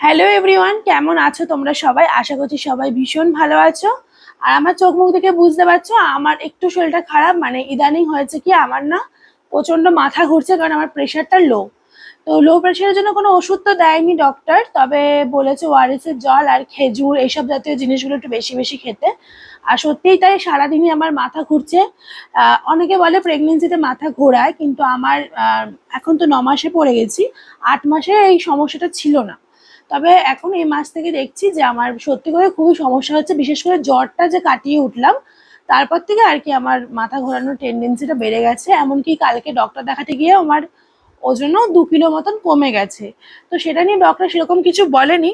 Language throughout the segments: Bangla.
হ্যালো এভরিওয়ান কেমন আছো তোমরা সবাই? আশা করছি সবাই ভীষণ ভালো আছো। আর আমার চোখ মুখ দেখে বুঝতে পারছ, আমার একটু শরীরটা খারাপ মানে ইদানিং হয়েছে কি, আমার না প্রচণ্ড মাথা ঘুরছে কারণ আমার প্রেশারটা লো তো লো প্রেশারের জন্য কোনো ওষুধ তো দেয়নি ডক্টর তবে বলেছে ওআরএস এর জল আর খেজুর এইসব জাতীয় জিনিসগুলো একটু বেশি বেশি খেতে। আর সত্যিই তাই, সারাদিনই আমার মাথা ঘুরছে। অনেকে বলে প্রেগনেন্সিতে মাথা ঘোরায়, কিন্তু আমার এখন তো ন মাসে পড়ে গেছি। আট মাসে এই সমস্যাটা ছিল না। তবে এখন এই মাস থেকে দেখছি যে আমার সত্যি করে খুবই সমস্যা হচ্ছে, বিশেষ করে জ্বরটা যে কাটিয়ে উঠলাম, তারপর থেকে আর কি আমার মাথা ঘোরানোর টেন্ডেন্সিটা বেড়ে গেছে। এমনকি কালকে ডক্টর দেখাতে গিয়ে আমার ওজনও দু কিলো মতন কমে গেছে। তো সেটা নিয়ে ডক্টর সেরকম কিছু বলেনি।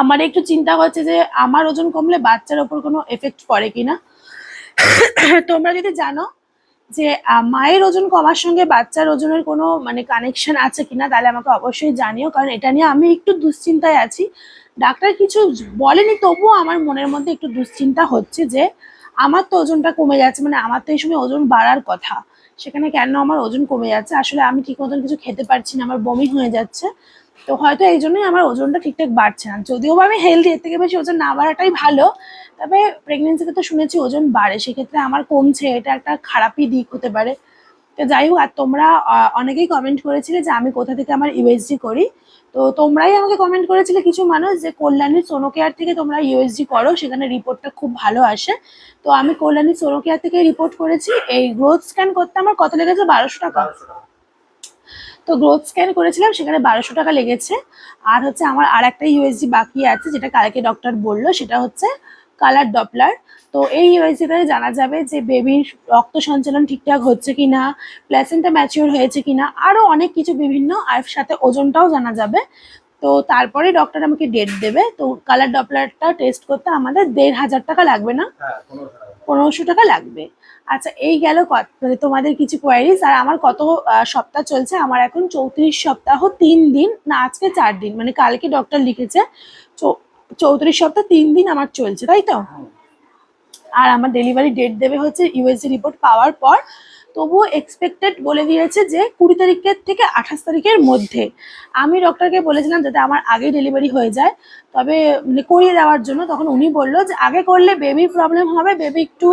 আমার একটু চিন্তা হচ্ছে যে আমার ওজন কমলে বাচ্চার ওপর কোনো এফেক্ট পড়ে কিনা। তোমরা যদি জানো যে মায়ের ওজন কমার সঙ্গে বাচ্চার ওজনের কোনো মানে কানেকশন আছে কিনা তাহলে আমাকে অবশ্যই জানিও। কারণ এটা নিয়ে আমি একটু দুশ্চিন্তায় আছি। ডাক্তার কিছু বলেনি, তবুও আমার মনের মধ্যে একটু দুশ্চিন্তা হচ্ছে যে, আমার তো ওজনটা কমে যাচ্ছে মানে আমার তো এই সময় ওজন বাড়ার কথা। সেখানে কেন আমার ওজন কমে যাচ্ছে? আসলে আমি ঠিক মতন কিছু খেতে পারছি না, আমার বমি হয়ে যাচ্ছে। তো হয়তো এই জন্যই আমার ওজনটা ঠিকঠাক বাড়ছে না। যদিও বা আমি হেলদি এর থেকে বেশি ওজন না বাড়াটাই ভালো তবে প্রেগনেন্সিতে তো শুনেছি ওজন বাড়ে সেক্ষেত্রে আমার কমছে এটা একটা খারাপই দিক হতে পারে। তো যাই হোক আর তোমরা অনেকেই কমেন্ট করেছিলে যে আমি কোথা থেকে আমার ইউএসজি করি। তো তোমরাই আমাকে কমেন্ট করেছিলে কিছু মানুষ যে কল্যাণীর সোনো কেয়ার থেকে তোমরা ইউএসজি করো সেখানে রিপোর্টটা খুব ভালো আসে। তো আমি কল্যাণী সোনো কেয়ার থেকে রিপোর্ট করেছি এই গ্রোথ স্ক্যান করতে আমার কত লেগেছে? বারোশো টাকা। তো গ্রোথ স্ক্যান করেছিলাম সেখানে বারোশো টাকা লেগেছে। আর হচ্ছে আমার আর একটা ইউএসজি বাকি আছে যেটা কালকে ডক্টর বলল সেটা হচ্ছে কালার ডপলার। তো এই ইউএসজিটাতে জানা যাবে যে বেবির রক্ত সঞ্চালন ঠিকঠাক হচ্ছে কিনা প্ল্যাসেন্টা ম্যাচিওর হয়েছে কিনা আরও অনেক কিছু বিভিন্ন আর সাথে ওজনটাও জানা যাবে। তো তারপরে ডক্টর আমাকে ডেট দেবে। তো কালার ডপলারটা টেস্ট করতে আমাদের দেড় হাজার টাকা লাগবে না? হ্যাঁ পনেরোশো টাকা। লাগবে। আচ্ছা এই গেল মানে তোমাদের কিছু কোয়ারিজ আর আমার কত সপ্তাহ চলছে? আমার এখন চৌত্রিশ সপ্তাহ তিন দিন না আজকে চার দিন। মানে কালকে ডক্টর লিখেছে চৌত্রিশ সপ্তাহ তিন দিন আমার চলছে, তাই তো। আর আমার ডেলিভারি ডেট দেবে হচ্ছে ইউএসজি রিপোর্ট পাওয়ার পর, তবুও এক্সপেক্টেড বলে দিয়েছে যে কুড়ি তারিখের থেকে আঠাশ তারিখের মধ্যে আমি ডক্টরকে বলেছিলাম যাতে আমার আগে ডেলিভারি হয়ে যায়, তবে মানে করিয়ে দেওয়ার জন্য তখন উনি বলল যে আগে করলে বেবির প্রবলেম হবে বেবি একটু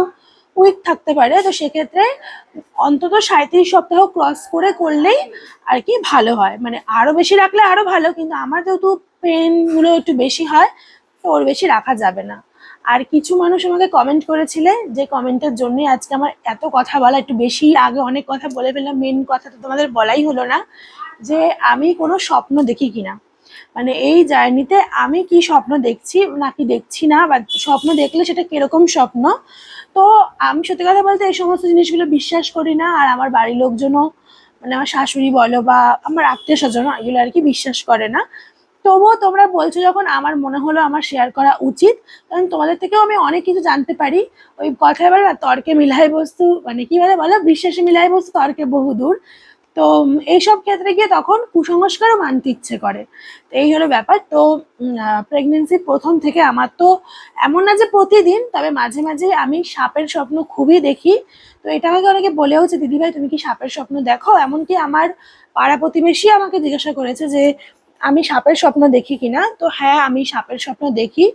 উইক থাকতে পারে, তো সেক্ষেত্রে অন্তত সাঁত্রিশ সপ্তাহ ক্রস করে করলেই আর কি ভালো হয় মানে আরও বেশি রাখলে আরও ভালো, কিন্তু আমার যেহেতু পেনগুলো একটু বেশি হয়, তো ওর বেশি রাখা যাবে না। আর কিছু মানুষ আমাকে কমেন্ট করেছিলে যে কমেন্টের জন্যই আজকে আমার এত কথা বলা, একটু বেশি আগে অনেক কথা বলে ফেললাম মেন কথা তো তোমাদের বলাই হলো না, যে আমি কোনো স্বপ্ন দেখি কিনা। মানে এই জার্নিতে আমি কি স্বপ্ন দেখছি নাকি দেখছি না, বা স্বপ্ন দেখলে সেটা কীরকম স্বপ্ন? তো আমি সত্যি কথা বলতে এই সমস্ত জিনিসগুলো বিশ্বাস করি না, আর আমার বাড়ির লোকজনও মানে আমার শাশুড়ি বলো বা আমার আত্মীয় স্বজন এগুলো আর কি বিশ্বাস করে না। তবুও তোমরা বলছো যখন আমার মনে হলো আমার শেয়ার করা উচিত, কারণ তোমাদের থেকেও আমি অনেক কিছু জানতে পারি। ওই কথায় বলে তর্কে মিলাই বস্তু মানে কি বলে বলো? বিশ্বাসে মিলাই বস্তু, তর্কে বহুদূর তো এইসব ক্ষেত্রে গিয়ে তখন কুসংস্কারও মানতে ইচ্ছে করে। তো এই হলো ব্যাপার। তো প্রেগনেন্সি প্রথম থেকে আমার তো এমন না যে প্রতিদিন, তবে মাঝে মাঝে আমি সাপের স্বপ্ন খুবই দেখি। তো এটা আমাকে অনেকে বলেওছে দিদিভাই, তুমি কি সাপের স্বপ্ন দেখো? এমনকি আমার পাড়া প্রতিবেশী আমাকে জিজ্ঞাসা করেছে যে আমি সাপের স্বপ্ন দেখি কিনা? তো হ্যাঁ আমি সাপের স্বপ্ন দেখি।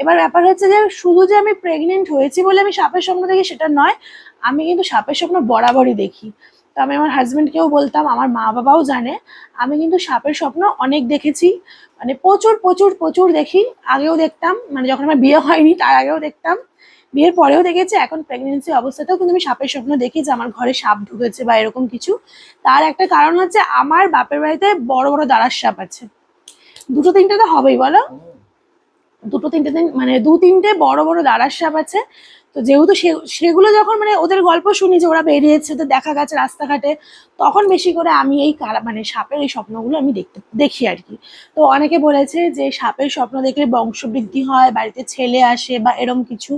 এবার ব্যাপার হচ্ছে যে, শুধু যে আমি প্রেগনেন্ট হয়েছি বলে আমি সাপের স্বপ্ন দেখি সেটা নয়, আমি কিন্তু সাপের স্বপ্ন বরাবরই দেখি। তো আমি আমার হাজব্যান্ডকেও বলতাম, আমার মা বাবাও জানে, আমি কিন্তু সাপের স্বপ্ন অনেক দেখেছি। মানে প্রচুর প্রচুর প্রচুর দেখি। আগেও দেখতাম মানে যখন আমার বিয়ে হয়নি, তার আগেও দেখতাম। বিয়ের পরেও দেখেছি, এখন প্রেগনেন্সি অবস্থাতেও কিন্তু আমি সাপের স্বপ্ন দেখি যে আমার ঘরে সাপ ঢুকেছে বা এরকম কিছু। তার একটা কারণ হচ্ছে আমার বাপের বাড়িতে বড় বড় দাঁড়ার সাপ আছে। দুটো তিনটে তো হবেই, বলো? দুটো তিনটে দিন মানে দু তিনটে বড় বড় দাঁড়ার সাপ আছে। তো যেহেতু সেগুলো যখন মানে ওদের গল্প শুনি যে ওরা বেরিয়েছে, তো দেখা গেছে রাস্তাঘাটে, তখন বেশি করে আমি এই মানে সাপের এই স্বপ্নগুলো আমি দেখতে, দেখি আর কি। তো অনেকে বলেছে যে সাপের স্বপ্ন দেখলে বংশবৃদ্ধি হয়, বাড়িতে ছেলে আসে বা এরম কিছু।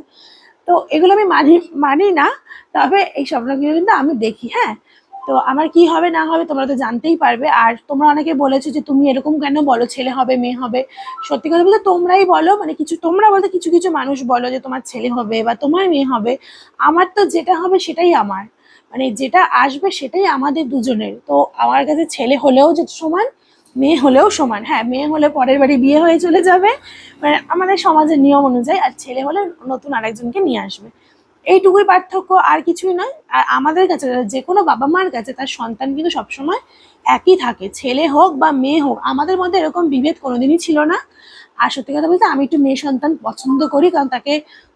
তো এগুলো আমি মানি মানি না, তবে এই স্বপ্নগুলো কিন্তু আমি দেখি হ্যাঁ? তো আমার কি হবে না হবে তোমরা তো জানতেই পারবে। আর তোমরা অনেকে বলেছ যে তুমি এরকম কেন বলো, ছেলে হবে, মেয়ে হবে? সত্যি কথা বলতে তোমরাই বলো মানে কিছু, তোমরা বলতে কিছু কিছু মানুষ বলো যে তোমার ছেলে হবে বা তোমার মেয়ে হবে। আমার তো যেটা হবে সেটাই আমার। মানে যেটা আসবে সেটাই আমাদের দুজনের। তো আমার কাছে ছেলে হলেও যে সমান মেয়ে হলেও সমান হ্যাঁ মেয়ে হলে পরের বাড়ি বিয়ে হয়ে চলে যাবে। মানে আমাদের সমাজের নিয়ম অনুযায়ী আর ছেলে হলে নতুন আরেকজনকে নিয়ে আসবে। এইটুকুই পার্থক্য, আর কিছুই নয়। আর আমাদের কাছে যে কোনো বাবা মার কাছে তার সন্তান কিন্তু সবসময় একই থাকে। ছেলে হোক বা মেয়ে হোক, আমাদের মধ্যে এরকম বিভেদ কোনোদিনই ছিল না। আর সত্যি কথা বলতে, আমি একটু মেয়ে সন্তান পছন্দ করি, কারণ তাকে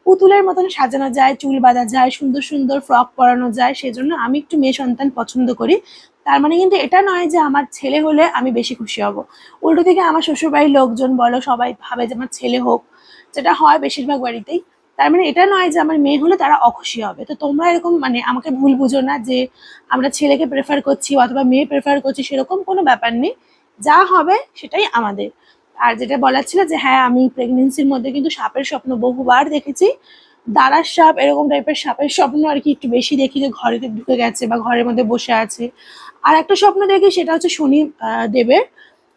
পুতুলের মতন সাজানো যায়, চুল বাঁধা যায়, সুন্দর সুন্দর ফ্রক পরানো যায়, সেজন্য আমি একটু মেয়ে সন্তান পছন্দ করি। তার মানে কিন্তু এটা নয় যে আমার ছেলে হলে আমি বেশি খুশি হব। উল্টো দিকে আমার শ্বশুরবাড়ির লোকজন বলো, সবাই ভাবে যে আমার ছেলে হোক, যেটা হয় বেশিরভাগ বাড়িতেই। তার মানে এটা নয় যে আমার মেয়ে হলে তারা অখুশি হবে। তো তোমরা এরকম মানে আমাকে ভুল বুঝো না যে আমরা ছেলেকে প্রেফার করছি অথবা মেয়ে প্রেফার করছি, সেরকম কোনো ব্যাপার নেই। যা হবে সেটাই আমাদের। আর যেটা বলার ছিল যে হ্যাঁ আমি প্রেগনেন্সির মধ্যে কিন্তু সাপের স্বপ্ন বহুবার দেখেছি। দাঁড়ার সাপ এরকম টাইপের সাপের স্বপ্ন আর কি একটু বেশি দেখি যে ঘরেতে ঢুকে গেছে বা ঘরের মধ্যে বসে আছে। আর একটা স্বপ্ন দেখি সেটা হচ্ছে শনি দেবের।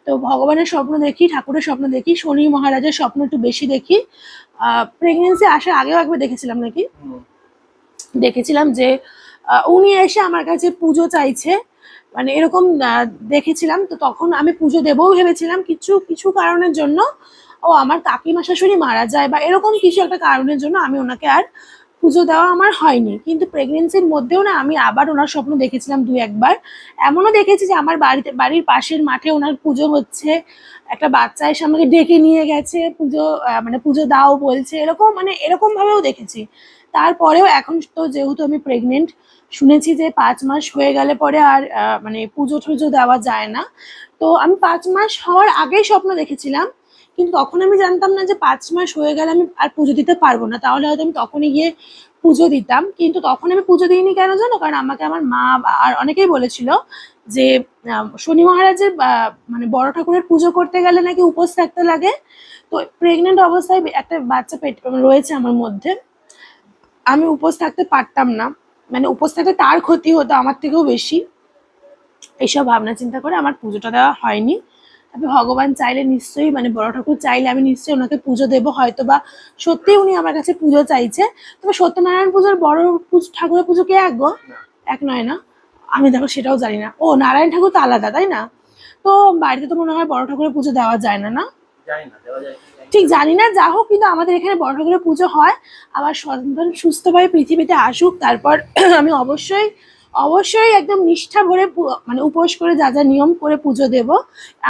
তো ভগবানের স্বপ্ন দেখি ঠাকুরের স্বপ্ন দেখি শনি মহারাজের স্বপ্ন একটু বেশি দেখি। প্রেগনেন্সি আসার আগেও একবার দেখেছিলাম নাকি? দেখেছিলাম যে উনি এসে আমার কাছে পুজো চাইছে। মানে এরকম দেখেছিলাম। তো তখন আমি পুজো দেবও ভেবেছিলাম কিছু কিছু কারণের জন্য। ও আমার কাকিমা শাশুড়ি মারা যায় বা এরকম কিছু একটা কারণের জন্য আমি ওনাকে আর পুজো দেওয়া আমার হয়নি। কিন্তু প্রেগনেন্সির মধ্যেও না আমি আবার ওনার স্বপ্ন দেখেছিলাম দু একবার। এমনও দেখেছি যে আমার বাড়িতে, বাড়ির পাশের মাঠে ওনার পুজো হচ্ছে। একটা বাচ্চা এসে আমাকে ডেকে নিয়ে গেছে, পুজো মানে পুজো দাও বলছে, এরকম মানে এরকম ভাবেও দেখেছি। তারপরেও এখন তো যেহেতু আমি প্রেগনেন্ট শুনেছি যে পাঁচ মাস হয়ে গেলে পরে আর মানে পুজো টুজো দেওয়া যায় না। তো আমি পাঁচ মাস হওয়ার আগেই স্বপ্ন দেখেছিলাম। কিন্তু তখন আমি জানতাম না যে পাঁচ মাস হয়ে গেলে আমি আর পুজো দিতে পারব না। তাহলে হয়তো আমি তখনই গিয়ে পুজো দিতাম। কিন্তু তখন আমি পুজো দিইনি কেন জানো? কারণ আমাকে আমার মা আর অনেকেই বলেছিল যে শনি মহারাজের মানে বড় ঠাকুরের পুজো করতে গেলে নাকি উপোস থাকতে লাগে। তো প্রেগনেন্ট অবস্থায় একটা বাচ্চা পেট, রয়েছে আমার মধ্যে। আমি উপোস থাকতে পারতাম না। মানে উপোস থাকতে তার ক্ষতি হতো, আমার থেকেও বেশি। এইসব ভাবনা চিন্তা করে আমার পুজোটা দেওয়া হয়নি। তবে ভগবান চাইলে নিশ্চয়ই মানে বড় ঠাকুর চাইলে আমি নিশ্চয়ই ওনাকে পুজো দেবো হয়তো বা সত্যিই উনি আমার কাছে পুজো চাইছে। তবে সত্যনারায়ণ পুজোর বড় পুজো ঠাকুরের পুজো কে এক গো? এক নয় না? আমি দেখো সেটাও জানি না। ও নারায়ণ ঠাকুর তো আলাদা তাই না? তো বাড়িতে তো মনে হয় বড় ঠাকুরের পুজো দেওয়া যায় না না। ঠিক জানি না যা হোক কিন্তু আমাদের এখানে বড় ঠাকুরের পুজো হয়। আমার সন্তান সুস্থভাবে পৃথিবীতে আসুক তারপর আমি অবশ্যই অবশ্যই একদম নিষ্ঠা ভরে মানে উপোস করে যা যা নিয়ম করে পুজো দেব।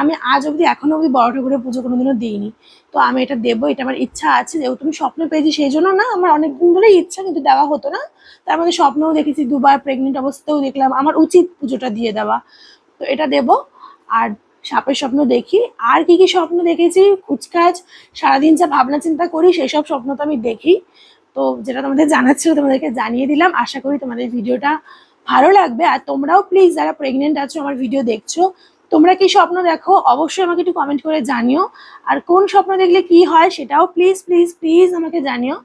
আমি আজ অবধি, এখনও অবধি বড় ঠাকুরের পুজো কোনোদিনও দিইনি। তো আমি এটা দেবো, এটা আমার ইচ্ছা আছে। যেহেতু আমি স্বপ্ন পেয়েছি সেই জন্য না, আমার অনেকদিন ধরেই ইচ্ছা, কিন্তু দেওয়া হতো না। তার মধ্যে স্বপ্নও দেখেছি, দুবার প্রেগনেন্ট অবস্থাতেও দেখলাম। আমার উচিত পুজোটা দিয়ে দেওয়া। তো এটা দেব। আর সাপের স্বপ্ন দেখি। আর কি কি স্বপ্ন দেখেছি? কুচকাজ সারাদিন যা ভাবনা চিন্তা করি, সেসব স্বপ্ন তো আমি দেখি। তো যেটা তোমাদের জানার ছিল, তোমাদেরকে জানিয়ে দিলাম। আশা করি তোমাদের ভিডিওটা ভালো লাগবে। আর তোমরাও প্লিজ যারা প্রেগনেন্ট আছো, আমার ভিডিও দেখছ, তোমরা কি স্বপ্ন দেখো? অবশ্যই আমাকে একটু কমেন্ট করে জানিও। আর কোন স্বপ্ন দেখলে কি হয়, সেটাও প্লিজ প্লিজ প্লিজ আমাকে জানিও।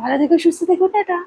ভালো থেকো, সুস্থ থেকো, টাটা।